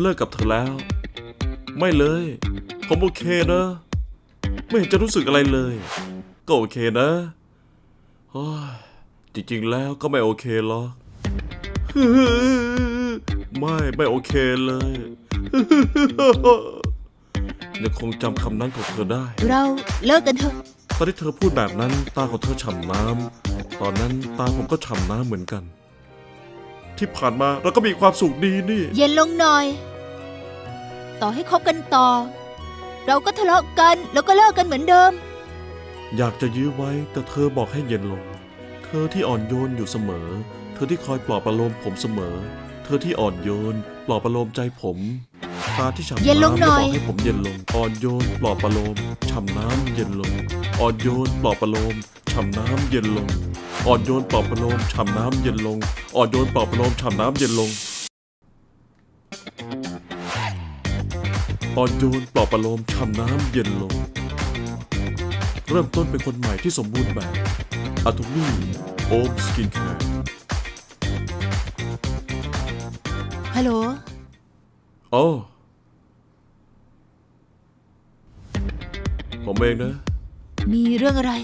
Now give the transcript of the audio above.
เลิกกับเธอแล้ว ไม่เลย ผมโอเคนะ ไม่เห็นจะรู้สึกอะไรเลย ก็โอเคนะโอ้ยจริงๆแล้วก็ไม่โอเคหรอกไม่ไม่โอเคเลย ยังคงจำคำนั้นของเธอได้ เราเลิกกันเถอะ ตอนที่เธอพูดแบบนั้นตาของเธอฉ่ำน้ำ ตอนนั้นตาผมก็ฉ่ำน้ำเหมือนกัน ที่ผ่านมาเราก็มีความสุขดีนี่ เย็นลงหน่อย ต่อให้คบกันต่อ เราก็ทะเลาะกันแล้วก็เลิกกันเหมือนเดิม อยากจะยื้อไว้แต่เธอบอกให้เย็นลง เธอที่อ่อนโยนอยู่เสมอ เธอที่คอยปลอบประโลมผมเสมอ เธอที่อ่อนโยน ปลอบประโลมใจผมตาที่ฉ่ำเย็นลงน้ำหน่และอยบอกให้ผมเย็นลงอ่อนโยนปลอบประโลมฉ่ำน้ำเย็นลงอ่อนโยนปลอบประโลม ฉ่ำน้ำเย็นลง อ่อนโยนปลอบประโลมฉ่ำน้ำเย็นลง อ่อนโยนปลอบประโลมฉ่ำน้ำเย็นลง อ่อนโยนปลอบประโลมฉ่ำน้ำเย็นลง เริ่มต้นเป็นคนใหม่ที่สมบูรณ์แบบอะต m มี่โอมสกินแคร์ฮัลโหลโอ้ผมเองนะ มีเรื่องอะไร